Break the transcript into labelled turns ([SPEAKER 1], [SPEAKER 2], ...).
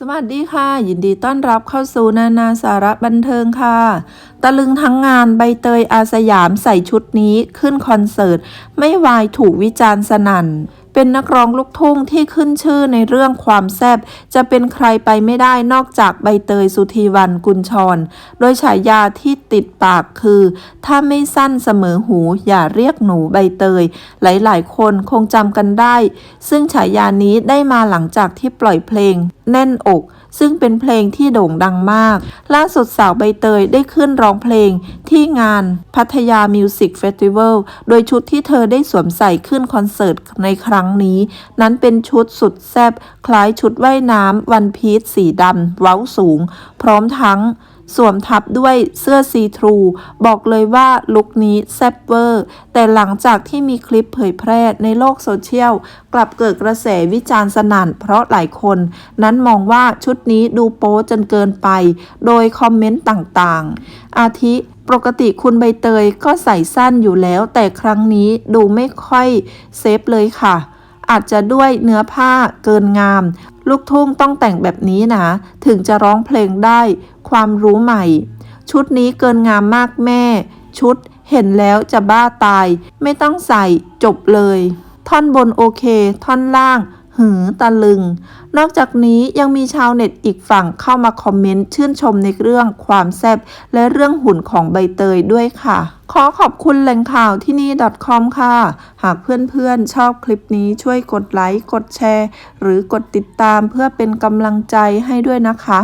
[SPEAKER 1] สวัสดีค่ะ ยินดีต้อนรับเข้าสู่นานาสาระบันเทิงค่ะ ตะลึงทั้งงานใบเตยอาสยามใส่ชุดนี้ขึ้นคอนเสิร์ต ไม่วายถูกวิจารณ์สนั่น เป็นนักร้องลูกทุ่งที่ขึ้นชื่อในเรื่องความแซ่บจะเป็นใครไปไม่ได้นอกจากใบเตยสุธีวันกุลชร โดยฉายาที่ติดปากคือ ถ้าไม่สั้นเสมอหูอย่าเรียกหนูใบเตย หลายๆ คนคงจำกันได้ ซึ่งฉายานี้ได้มาหลังจากที่ปล่อยเพลง แน่นอก ซึ่งเป็นเพลงที่โด่งดังมาก ล่าสุดสาวใบเตยได้ขึ้นร้องเพลงที่งานพัทยามิวสิกเฟสติวัลโดยชุดที่เธอได้สวมใส่ขึ้นคอนเสิร์ตในครั้งนี้ นั้นเป็นชุดสุดแซ่บคล้ายชุดว่ายน้ำวันพีชสีดำเว้าสูง พร้อมทั้ง สวมทับด้วยเสื้อซีทรู บอกเลยว่าลุคนี้แซ่บเวอร์ แต่หลังจากที่มีคลิปเผยแพร่ในโลกโซเชียล กลับเกิดกระแสวิจารณ์สนั่น เพราะหลายคน นั้นมองว่าชุดนี้ดูโป๊จนเกินไป โดยคอมเมนต์ต่างๆ อาทิปกติคุณใบเตยก็ใส่สั้นอยู่แล้ว แต่ครั้งนี้ดูไม่ค่อยเซฟเลยค่ะ อาจจะด้วยเนื้อผ้าเกินงาม ลูกทุ่งต้องแต่งแบบนี้นะ ถึงจะร้องเพลงได้ความรู้ใหม่ ชุดนี้เกินงามมากแม่ ชุดเห็นแล้วจะบ้าตาย ไม่ต้องใส่จบเลย ท่อนบนโอเค ท่อนล่าง หือตะลึง นอกจากนี้ยังมีชาวเน็ตอีกฝั่งเข้ามาคอมเมนต์ชื่นชมในเรื่องความแซ่บและเรื่องหุ่นของใบเตยด้วยค่ะ ขอขอบคุณแหล่งข่าวที่นี่ .com ค่ะ หากเพื่อนๆ ชอบคลิปนี้ช่วยกดไลค์ กดแชร์ หรือกดติดตามเพื่อเป็นกำลังใจให้ด้วยนะคะ